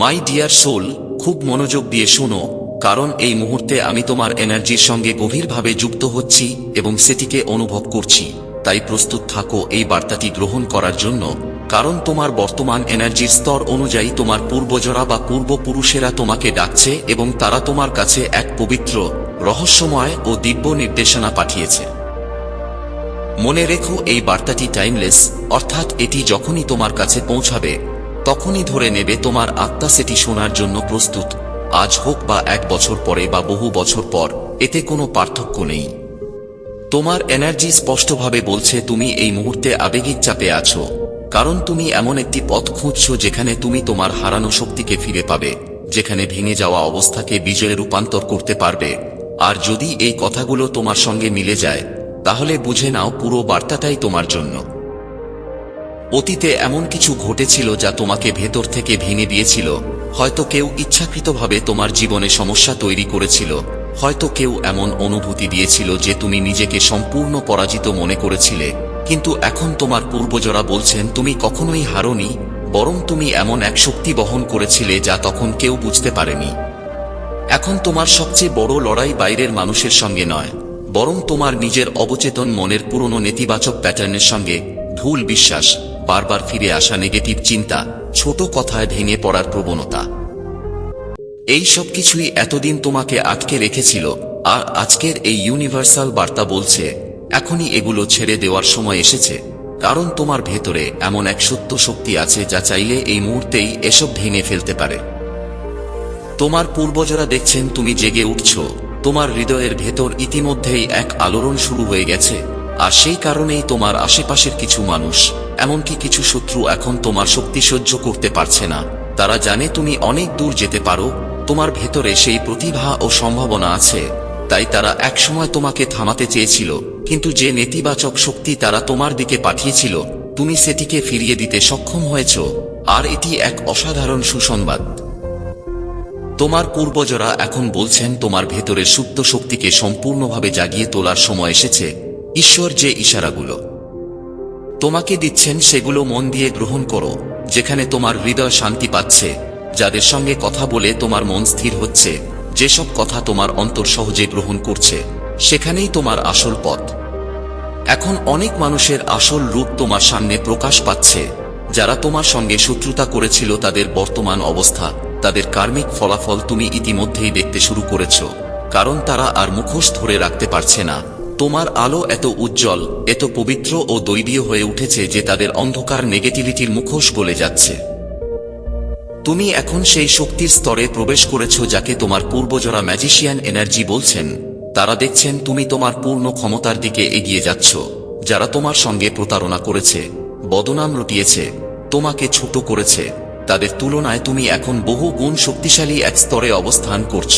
My dear soul খুব মনোযোগ দিয়ে শোনো, কারণ এই মুহূর্তে আমি তোমার এনার্জির সঙ্গে গভীরভাবে যুক্ত হচ্ছি এবং সেটিকে অনুভব করছি। তাই প্রস্তুত থাকো এই বার্তাটি গ্রহণ করার জন্য, কারণ তোমার বর্তমান এনার্জির স্তর অনুযায়ী তোমার পূর্বজরা বা পূর্বপুরুষেরা তোমাকে ডাকছে এবং তারা তোমার কাছে এক পবিত্র, রহস্যময় ও দিব্য নির্দেশনা পাঠিয়েছে। মনে রেখো এই বার্তাটি টাইমলেস অর্থাৎ এটি যখনই তোমার কাছে পৌঁছাবে তখনই ধরে নেবে তোমার আত্মা সেটি শোনার জন্য প্রস্তুত। আজ হোক বা এক বছর পরে বা বহু বছর পর, এতে কোনো পার্থক্য নেই। তোমার এনার্জি স্পষ্টভাবে বলছে তুমি এই মুহূর্তে আবেগিক চাপে আছো, কারণ তুমি এমন একটি পথ খুঁজছ যেখানে তুমি তোমার হারানো শক্তিকে ফিরে পাবে, যেখানে ভেঙে যাওয়া অবস্থাকে বিজয়ে রূপান্তর করতে পারবে। আর যদি এই কথাগুলো তোমার সঙ্গে মিলে যায়, তাহলে বুঝে নাও পুরো বার্তাটাই তোমার জন্য। অতীতে এমন কিছু ঘটেছিল যা তোমাকে ভেতর থেকে ভেঙে দিয়েছিল। হয়তো কেউ ইচ্ছাকৃতভাবে তোমার জীবনে সমস্যা তৈরি করেছিল। হয়তো কেউ এমন অনুভূতি দিয়েছিল যে তুমি নিজেকে সম্পূর্ণ পরাজিত মনে করেছিলে। কিন্তু এখন তোমার পূর্বজরা বলছেন, তুমি কখনোই হারোনি, বরং তুমি এমন এক শক্তি বহন করেছিলে যা তখন কেউ বুঝতে পারেনি। এখন তোমার সবচেয়ে বড় লড়াই বাইরের মানুষের সঙ্গে নয়, বরং তোমার নিজের অবচেতন মনের পুরনো নেতিবাচক প্যাটার্নের সঙ্গে ভুল বিশ্বাস। বারবার ফিরে আসা নেগেটিভ চিন্তা, ছোট কথায় ভেঙে পড়ার প্রবণতা। এই সব কিছুই এতদিন তোমাকে আটকে রেখেছিল, আর আজকের এই ইউনিভার্সাল বার্তা বলছে, এখনই এগুলো ছেড়ে দেওয়ার সময় এসেছে, কারণ তোমার ভেতরে এমন এক সত্য শক্তি আছে যা চাইলে এই মুহূর্তেই এসব ভেঙে ফেলতে পারে। তোমার পূর্বজরা দেখছেন তুমি জেগে উঠছ, তোমার হৃদয়ের ভেতর ইতিমধ্যেই এক আলোড়ন শুরু হয়ে গেছে। আর সেই কারণেই তোমার আশেপাশের কিছু মানুষ, এমনকি কিছু শত্রু এখন তোমার শক্তি সহ্য করতে পারছে না। তারা জানে তুমি অনেক দূর যেতে পারো, তোমার ভেতরে সেই প্রতিভা ও সম্ভাবনা আছে। তাই তারা একসময় তোমাকে থামাতে চেয়েছিল, কিন্তু যে নেতিবাচক শক্তি তারা তোমার দিকে পাঠিয়েছিল, তুমি সেটিকে ফিরিয়ে দিতে সক্ষম হয়েছ, আর এটি এক অসাধারণ সুসংবাদ। তোমার পূর্বজরা এখন বলছেন তোমার ভেতরের সুপ্ত শক্তিকে সম্পূর্ণভাবে জাগিয়ে তোলার সময় এসেছে। ঈশ্বর যে ইশারাগুলো। তোমাকে দিচ্ছেন সেগুলো মন দিয়ে গ্রহণ করো, যেখানে তোমার হৃদয় শান্তি পাচ্ছে, যাদের সঙ্গে কথা বলে তোমার মন স্থির হচ্ছে, যেসব কথা তোমার অন্তর সহজে গ্রহণ করছে, সেখানেই তোমার আসল পথ। এখন অনেক মানুষের আসল রূপ তোমার সামনে প্রকাশ পাচ্ছে, যারা তোমার সঙ্গে শত্রুতা করেছিল তাদের বর্তমান অবস্থা, তাদের কার্মিক ফলাফল তুমি ইতিমধ্যেই দেখতে শুরু করেছ, কারণ তারা আর মুখোশ ধরে রাখতে পারছে না। তোমার আলো এত উজ্জ্বল, এত পবিত্র ও দৈবীয় হয়ে উঠেছে যে তাদের অন্ধকার নেগেটিভিটির মুখোশ গলে যাচ্ছে। তুমি এখন সেই শক্তির স্তরে প্রবেশ করেছ যাকে তোমার পূর্বজরা ম্যাজিশিয়ান এনার্জি বলছেন। তারা দেখছেন তুমি তোমার পূর্ণ ক্ষমতার দিকে এগিয়ে যাচ্ছ, যারা তোমার সঙ্গে প্রতারণা করেছে, বদনাম রটিয়েছে, তোমাকে ছোট করেছে। তাদের তুলনায় তুমি এখন বহু গুণ শক্তিশালী এক স্তরে অবস্থান করছ।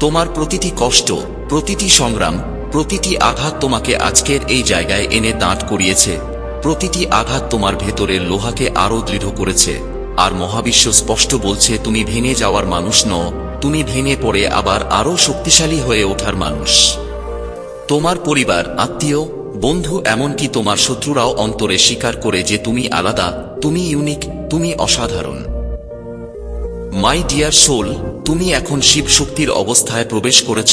তোমার প্রতিটি কষ্ট, প্রতিটি সংগ্রাম, প্রতিটি আঘাত তোমাকে আজকের এই জায়গায় এনে দাঁড় করিয়েছে। প্রতিটি আঘাত তোমার ভেতরের লোহাকে আরও দৃঢ় করেছে। আর মহাবিশ্ব স্পষ্ট বলছে, তুমি ভেঙে যাওয়ার মানুষ ন তুমি ভেঙে পড়ে আবার আরও শক্তিশালী হয়ে ওঠার মানুষ। তোমার পরিবার, আত্মীয়, বন্ধু এমনকি তোমার শত্রুরাও অন্তরে স্বীকার করে যে তুমি আলাদা, তুমি ইউনিক, তুমি অসাধারণ। মাই ডিয়ার সোল তুমি এখন শিব শক্তির অবস্থায় প্রবেশ করেছ।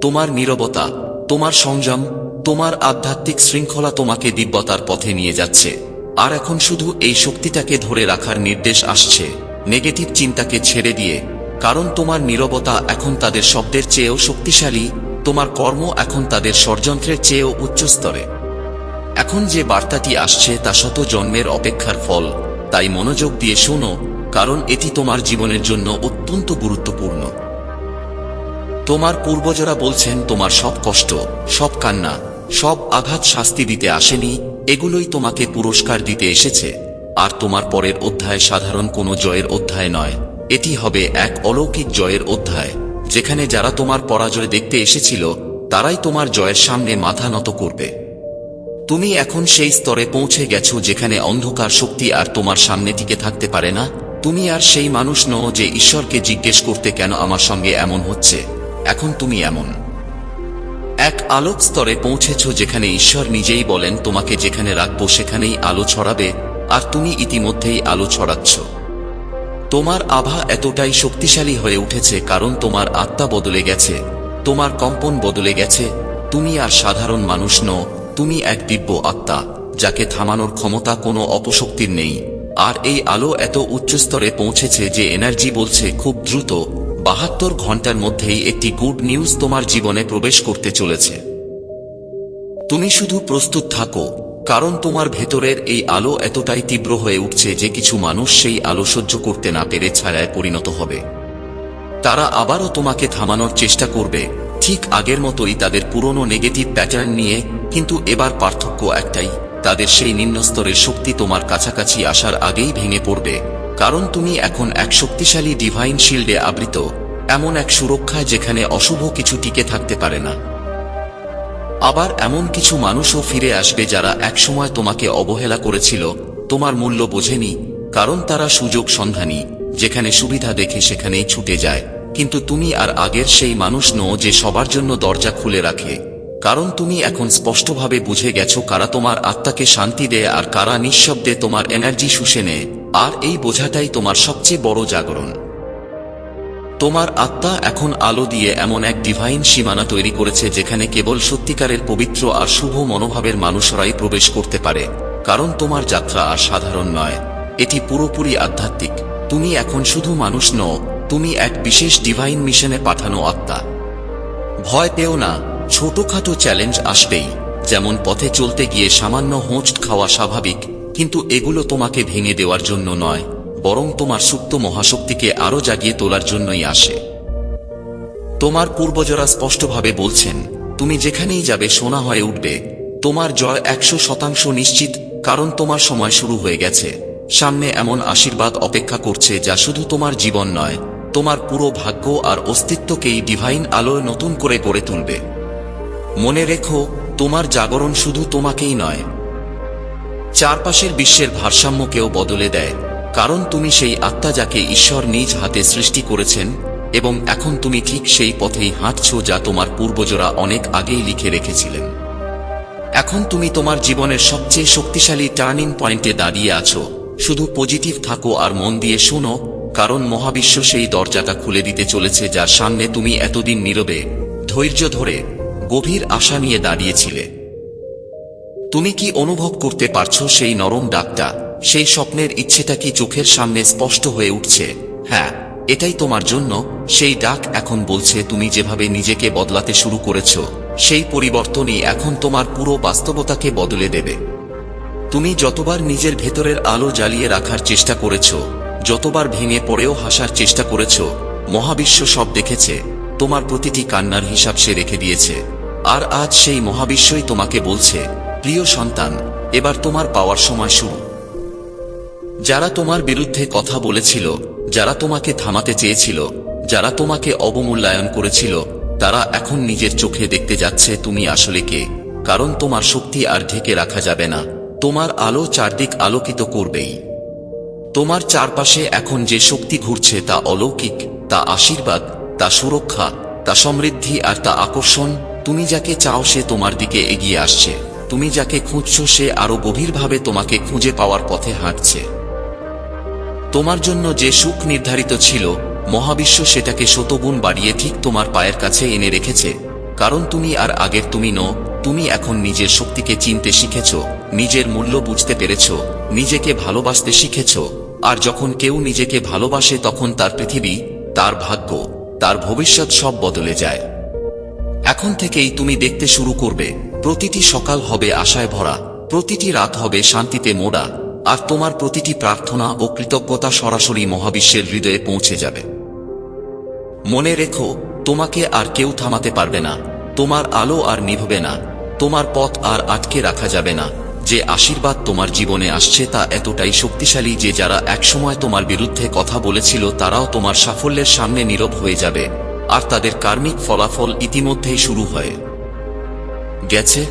তোমার নীরবতা, তোমার সংযম, তোমার আধ্যাত্মিক শৃঙ্খলা তোমাকে দিব্যতার পথে নিয়ে যাচ্ছে। আর এখন শুধু এই শক্তিটাকে ধরে রাখার নির্দেশ আসছে। নেগেটিভ চিন্তাকে ছেড়ে দিয়ে, কারণ তোমার নীরবতা এখন তাদের শব্দের চেয়েও শক্তিশালী, তোমার কর্ম এখন তাদের ষড়যন্ত্রের চেয়েও উচ্চস্তরে। এখন যে বার্তাটি আসছে তা শত জন্মের অপেক্ষার ফল, তাই মনোযোগ দিয়ে শোনো কারণ এটি তোমার জীবনের জন্য অত্যন্ত গুরুত্বপূর্ণ। তোমার পূর্বজরা বলছেন, তোমার সব কষ্ট, সব কান্না, সব আঘাত শাস্তি দিতে আসেনি, এগুলোই তোমাকে পুরস্কার দিতে এসেছে। আর তোমার পরের অধ্যায় সাধারণ কোনো জয়ের অধ্যায় নয়। এটি হবে এক অলৌকিক জয়ের অধ্যায়, যেখানে যারা তোমার পরাজয় দেখতে এসেছিল, তারাই তোমার জয়ের সামনে মাথা নত করবে। তুমি এখন সেই স্তরে পৌঁছে গেছো যেখানে অন্ধকার শক্তি আর তোমার সামনে টিকে থাকতে পারে না। তুমি আর সেই মানুষ নও যে ঈশ্বরকে জিজ্ঞেস করতে কেন আমার সঙ্গে এমন হচ্ছে। এখন তুমি এমন। এক আলোক স্তরে পৌঁছেছ যেখানে ঈশ্বর নিজেই বলেন, তোমাকে যেখানে রাখব সেখানেই আলো ছড়াবে, আর তুমি ইতিমধ্যেই আলো ছড়াচ্ছ। তোমার আভা এতটাই শক্তিশালী হয়ে উঠেছে কারণ তোমার আত্মা বদলে গেছে, তোমার কম্পন বদলে গেছে, তুমি আর সাধারণ মানুষ নও, তুমি এক দিব্য আত্মা, যাকে থামানোর ক্ষমতা কোনো অপশক্তির নেই। আর এই আলো এত উচ্চস্তরে পৌঁছেছে যে এনার্জি বলছে খুব দ্রুত। বাহাত্তর ঘণ্টার মধ্যেই একটি গুড নিউজ তোমার জীবনে প্রবেশ করতে চলেছে। তুমি শুধু প্রস্তুত থাকো, কারণ তোমার ভেতরের এই আলো এতটাই তীব্র হয়ে উঠছে যে কিছু মানুষ সেই আলো সহ্য করতে না পেরে ছায়ায় পরিণত হবে। তারা আবারও তোমাকে থামানোর চেষ্টা করবে, ঠিক আগের মতোই তাদের পুরনো নেগেটিভ প্যাটার্ন নিয়ে, কিন্তু এবার পার্থক্য একটাই তাদের সেই নিম্নস্তরের শক্তি তোমার কাছাকাছি আসার আগেই ভেঙে পড়বে। কারণ তুমি এখন এক শক্তিশালী ডিভাইন শিল্ডে আবৃত, এমন এক সুরক্ষায় যেখানে অশুভ কিছু টিকে থাকতে পারে না। আবার এমন কিছু মানুষও ফিরে আসবে যারা একসময় তোমাকে অবহেলা করেছিল, তোমার মূল্য বোঝেনি, কারণ তারা সুযোগ সন্ধানী, যেখানে সুবিধা দেখে সেখানেই ছুটে যায়। কিন্তু তুমি আর আগের সেই মানুষ নও যে সবার জন্য দরজা খুলে রাখে। কারণ তুমি এখন স্পষ্টভাবে বুঝে গেছো কারা তোমার আত্মাকে শান্তি দেয় আর কারা নিঃশব্দে তোমার এনার্জি শুষে নেয়। আর এই বোঝাটাই তোমার সবচেয়ে বড় জাগরণ। তোমার আত্মা এখন আলো দিয়ে এমন এক ডিভাইন সীমানা তৈরি করেছে যেখানে কেবল সত্যিকারের পবিত্র আর শুভ মনোভাবের মানুষরাই প্রবেশ করতে পারে। কারণ তোমার যাত্রা আর সাধারণ নয়। এটি পুরোপুরি আধ্যাত্মিক। তুমি এখন শুধু মানুষ নও, তুমি এক বিশেষ ডিভাইন মিশনে পাঠানো আত্মা। ভয় পেও না। ছোটখাটো চ্যালেঞ্জ আসবেই। যেমন পথে চলতে গিয়ে সামান্য হোঁচ খাওয়া স্বাভাবিক, কিন্তু এগুলো তোমাকে ভেঙে দেওয়ার জন্য নয়, বরং তোমার সুপ্ত মহাশক্তিকে আরও জাগিয়ে তোলার জন্যই আসে। তোমার পূর্বজরা স্পষ্টভাবে বলছেন, তুমি যেখানেই যাবে সোনা হয়ে উঠবে। তোমার জয় একশো শতাংশ নিশ্চিত, কারণ তোমার সময় শুরু হয়ে গেছে। সামনে এমন আশীর্বাদ অপেক্ষা করছে যা শুধু তোমার জীবন নয়, তোমার পুরো ভাগ্য আর অস্তিত্বকেই ডিভাইন আলোয় নতুন করে গড়ে তুলবে। মনে রেখো, তোমার জাগরণ শুধু তোমাকেই নয়। চারপাশের বিশ্বের ভারসাম্যকেও বদলে দেয়, কারণ তুমি সেই আত্মা যাকে ঈশ্বর নিজ হাতে সৃষ্টি করেছেন এবং এখন তুমি ঠিক সেই পথেই হাঁটছ যা তোমার পূর্বজরা অনেক আগেই লিখে রেখেছিলেন। এখন তুমি তোমার জীবনের সবচেয়ে শক্তিশালী টার্নিং পয়েন্টে দাঁড়িয়ে আছো, শুধু পজিটিভ থাকো আর মন দিয়ে শোনো, কারণ মহাবিশ্ব সেই দরজাটা খুলে দিতে চলেছে যার সামনে তুমি এতদিন নীরবে, ধৈর্য ধরে গভীর আশা নিয়ে দাঁড়িয়েছিলে। তুমি কি অনুভব করতে পারছ সেই নরম ডাকটা, সেই স্বপ্নের ইচ্ছেটা কি চোখের সামনে স্পষ্ট হয়ে উঠছে? হ্যাঁ এটাই তোমার জন্য, সেই ডাক এখন বলছে তুমি যেভাবে নিজেকে বদলাতে শুরু করেছ, সেই পরিবর্তনই এখন তোমার পুরো বাস্তবতাকে বদলে দেবে। তুমি যতবার নিজের ভেতরের আলো জ্বালিয়ে রাখার চেষ্টা করেছ, যতবার ভেঙে পড়েও হাসার চেষ্টা করেছ, মহাবিশ্ব সব দেখেছে, তোমার প্রতিটি কান্নার হিসাব সে রেখে দিয়েছে। আর আজ সেই মহাবিশ্বই তোমাকে বলছে, প্রিয় সন্তান, এবার তোমার পাওয়ার সময় শুরু। যারা তোমার বিরুদ্ধে কথা বলেছিল, যারা তোমাকে থামাতে চেয়েছিল, যারা তোমাকে অবমূল্যায়ন করেছিল, তারা এখন নিজের চোখে দেখতে যাচ্ছে তুমি আসলে কে, কারণ তোমার শক্তি আর ঢেকে রাখা যাবে না, তোমার আলো চারদিক আলোকিত করবেই। তোমার চারপাশে এখন যে শক্তি ঘুরছে তা অলৌকিক, তা আশীর্বাদ, তা সুরক্ষা, তা সমৃদ্ধি আর তা আকর্ষণ তুমি যাকে চাও সে তোমার দিকে এগিয়ে আসছে। তুমি যাকে খুঁজছ সে আরও গভীরভাবে তোমাকে খুঁজে পাওয়ার পথে হাঁটছে। তোমার জন্য যে সুখ নির্ধারিত ছিল, মহাবিশ্ব সেটাকে শতগুণ বাড়িয়ে ঠিক তোমার পায়ের কাছে এনে রেখেছে। কারণ তুমি আর আগের তুমি নো তুমি এখন নিজের শক্তিকে চিনতে শিখেছ, নিজের মূল্য বুঝতে পেরেছ, নিজেকে ভালোবাসতে শিখেছ। আর যখন কেউ নিজেকে ভালোবাসে তখন তার পৃথিবী, তার ভাগ্য, তার ভবিষ্যৎ সব বদলে যায়। এখন থেকেই তুমি দেখতে শুরু করবে, প্রতিটি সকাল হবে আশায় ভরা, প্রতিটি রাত হবে শান্তিতে মোড়া, আর তোমার প্রতিটি প্রার্থনা ও কৃতজ্ঞতা সরাসরি মহাবিশ্বের হৃদয়ে পৌঁছে যাবে। মনে রেখো, তোমাকে আর কেউ থামাতে পারবে না, তোমার আলো আর নিভবে না, তোমার পথ আর আটকে রাখা যাবে না, যে আশীর্বাদ তোমার জীবনে আসছে তা এতটাই শক্তিশালী যে যারা একসময় তোমার বিরুদ্ধে কথা বলেছিল তারাও তোমার সাফল্যের সামনে নীরব হয়ে যাবে। আর তাদের কার্মিক ফলাফল ইতিমধ্যেই শুরু হয়ে। গেছে?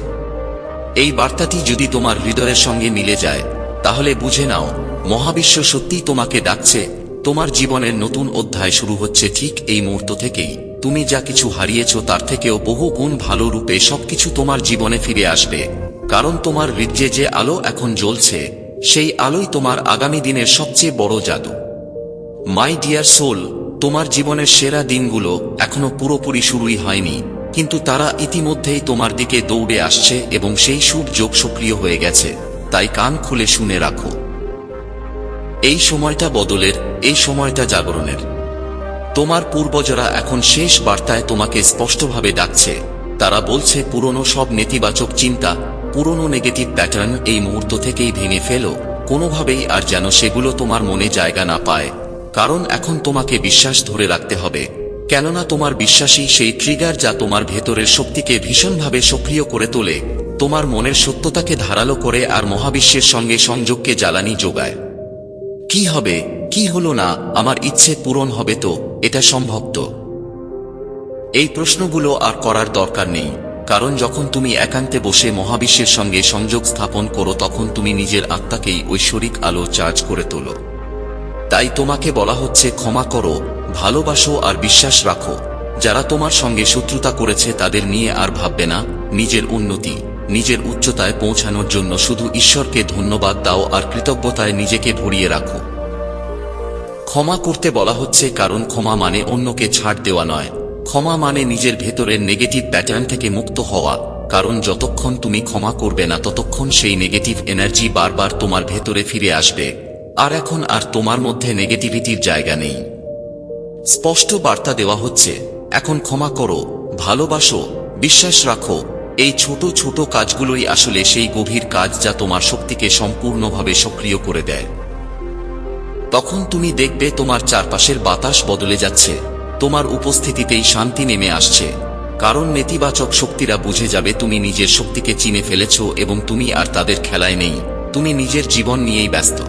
এই বার্তাটি যদি তোমার হৃদয়ের সঙ্গে মিলে যায়, তাহলে বুঝে নাও, মহাবিশ্ব সত্যিই তোমাকে ডাকছে, তোমার জীবনের নতুন অধ্যায় শুরু হচ্ছে ঠিক এই মুহূর্ত থেকেই। তুমি যা কিছু হারিয়েছ তার থেকেও বহু গুণ ভালো রূপে সবকিছু তোমার জীবনে ফিরে আসবে। কারণ তোমার হৃদয়ে যে আলো এখন জ্বলছে, সেই আলোই তোমার আগামী দিনের সবচেয়ে বড় জাদু। মাই ডিয়ার সোল তোমার জীবনের সেরা দিনগুলো এখনও পুরোপুরি শুরুই হয়নি, কিন্তু তারা ইতিমধ্যেই তোমার দিকে দৌড়ে আসছে এবং সেই শুভ যোগ সক্রিয় হয়ে গেছে, তাই কান খুলে শুনে রাখো। এই সময়টা বদলের, এই সময়টা জাগরণের। তোমার পূর্বজরা এখন শেষ বার্তায় তোমাকে স্পষ্টভাবে ডাকছে, তারা বলছে পুরনো সব নেতিবাচক চিন্তা, পুরনো নেগেটিভ প্যাটার্ন এই মুহূর্ত থেকেই ভেঙে ফেলো, কোনোভাবেই আর যেন সেগুলো তোমার মনে জায়গা না পায়। কারণ এখন তোমাকে বিশ্বাস ধরে রাখতে হবে। কেননা তোমার বিশ্বাসই সেই ট্রিগার যা তোমার ভেতরের শক্তিকে ভীষণভাবে সক্রিয় করে তোলে। তোমার মনের সত্যতাকে ধারালো করে আর মহাবিশ্বের সঙ্গে সংযোগকে জ্বালানি যোগায়। কি হবে? কি হলো না? আমার ইচ্ছে পূরণ হবে তো? এটা সম্ভব তো? এই প্রশ্নগুলো আর করার দরকার নেই। কারণ যখন তুমি একান্তে বসে মহাবিশ্বের সঙ্গে সংযোগ স্থাপন করো, তখন তুমি নিজের আত্মাকেই ঐশ্বরিক আলো চার্জ করে তোলো। তাই তোমাকে বলা হচ্ছে ক্ষমা করো, ভালোবাসো আর বিশ্বাস রাখো। যারা তোমার সঙ্গে শত্রুতা করেছে তাদের নিয়ে আর ভাববে না, নিজের উন্নতি, নিজের উচ্চতায় পৌঁছানোর জন্য শুধু ঈশ্বরকে ধন্যবাদ দাও আর কৃতজ্ঞতায় নিজেকে ভরিয়ে রাখো। ক্ষমা করতে বলা হচ্ছে কারণ ক্ষমা মানে অন্যকে ছাড় দেওয়া নয়। ক্ষমা মানে নিজের ভেতরের নেগেটিভ প্যাটার্ন থেকে মুক্ত হওয়া। কারণ যতক্ষণ তুমি ক্ষমা করবে না, ততক্ষণ সেই নেগেটিভ এনার্জি বারবার তোমার ভেতরে ফিরে আসবে। আর এখন আর তোমার মধ্যে নেগেটিভিটির জায়গা নেই। স্পষ্ট বার্তা দেওয়া হচ্ছে, এখন ক্ষমা করো, ভালোবাসো, বিশ্বাস রাখো, এই ছোট ছোট কাজগুলোই আসলে সেই গভীর কাজ যা তোমার শক্তিকে সম্পূর্ণভাবে সক্রিয় করে দেয়। তখন তুমি দেখবে তোমার চারপাশের বাতাস বদলে যাচ্ছে, তোমার উপস্থিতিতেই শান্তি নেমে আসছে, কারণ নেতিবাচক শক্তিরা বুঝে যাবে তুমি নিজের শক্তিকে চিনে ফেলেছ এবং তুমি আর তাদের খেলায় নেই, তুমি নিজের জীবন নিয়েই ব্যস্ত।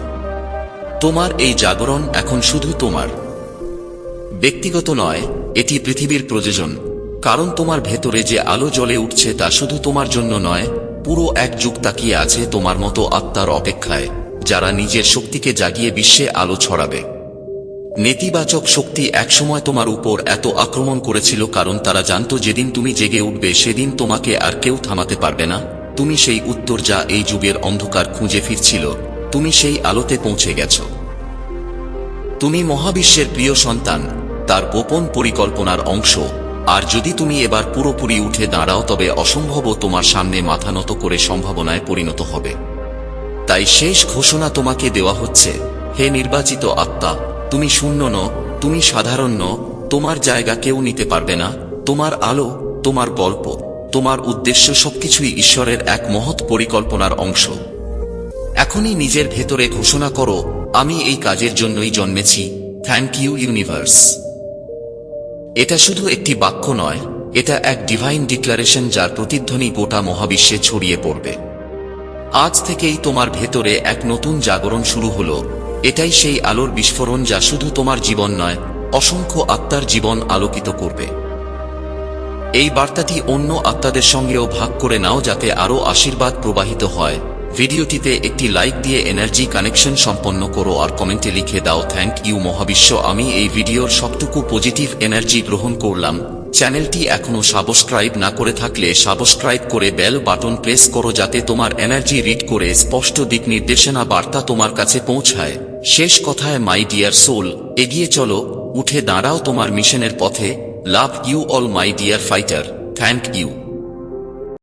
তোমার এই জাগরণ এখন শুধু তোমার। ব্যক্তিগত নয়, এটি পৃথিবীর প্রয়োজন। কারণ তোমার ভেতরে যে আলো জ্বলে উঠছে তা শুধু তোমার জন্য নয়, পুরো এক যুগ তাকিয়ে আছে তোমার মতো আত্মার অপেক্ষায়, যারা নিজের শক্তিকে জাগিয়ে বিশ্বে আলো ছড়াবে। নেতিবাচক শক্তি একসময় তোমার উপর এত আক্রমণ করেছিল কারণ তারা জানত যেদিন তুমি জেগে উঠবে সেদিন তোমাকে আর কেউ থামাতে পারবে না। তুমি সেই উত্তর যা এই যুগের অন্ধকার খুঁজে ফিরছিল। তুমি সেই আলোতে পৌঁছে গেছ। তুমি মহাবিশ্বের প্রিয় সন্তান, তার গোপন পরিকল্পনার অংশ, আর যদি তুমি এবার পুরোপুরি উঠে দাঁড়াও তবে অসম্ভবও তোমার সামনে মাথা নত করে সম্ভাবনায় পরিণত হবে। তাই শেষ ঘোষণা তোমাকে দেওয়া হচ্ছে, হে নির্বাচিত আত্মা, তুমি শূন্য ন তুমি সাধারণ ন তোমার জায়গা কেউ নিতে পারবে না, তোমার আলো, তোমার গল্প, তোমার উদ্দেশ্য সবকিছুই ঈশ্বরের এক মহৎ পরিকল্পনার অংশ। এখনই নিজের ভেতরে ঘোষণা করো, আমি এই কাজের জন্যই জন্মেছি। থ্যাংক ইউ ইউনিভার্স এটা শুধু একটি বাক্য নয়, এটা এক ডিভাইন ডিক্লারেশন যার প্রতিধ্বনি গোটা মহাবিশ্বে ছড়িয়ে পড়বে। আজ থেকেই তোমার ভেতরে এক নতুন জাগরণ শুরু হলো। এটাই সেই আলোর বিস্ফোরণ যা শুধু তোমার জীবন নয়, অসংখ্য আত্মার জীবন আলোকিত করবে। এই বার্তাটি অন্য আত্মাদের সঙ্গেও ভাগ করে নাও যাতে আরও আশীর্বাদ প্রবাহিত হয়। ভিডিওটিতে একটি লাইক দিয়ে এনার্জি কানেকশন সম্পন্ন করো আর কমেন্টে লিখে দাও, থ্যাংক ইউ মহাবিশ্ব, আমি এই ভিডিওর সবটুকু পজিটিভ এনার্জি গ্রহণ করলাম। চ্যানেলটি এখনও সাবস্ক্রাইব না করে থাকলে সাবস্ক্রাইব করে বেল বাটন প্রেস করো যাতে তোমার এনার্জি রিড করে স্পষ্ট দিক নির্দেশনা বার্তা তোমার কাছে পৌঁছায়। শেষ কথায়, মাই ডিয়ার সোল, এগিয়ে চলো, উঠে দাঁড়াও তোমার মিশনের পথে। Love you all, my dear fighter. Thank you.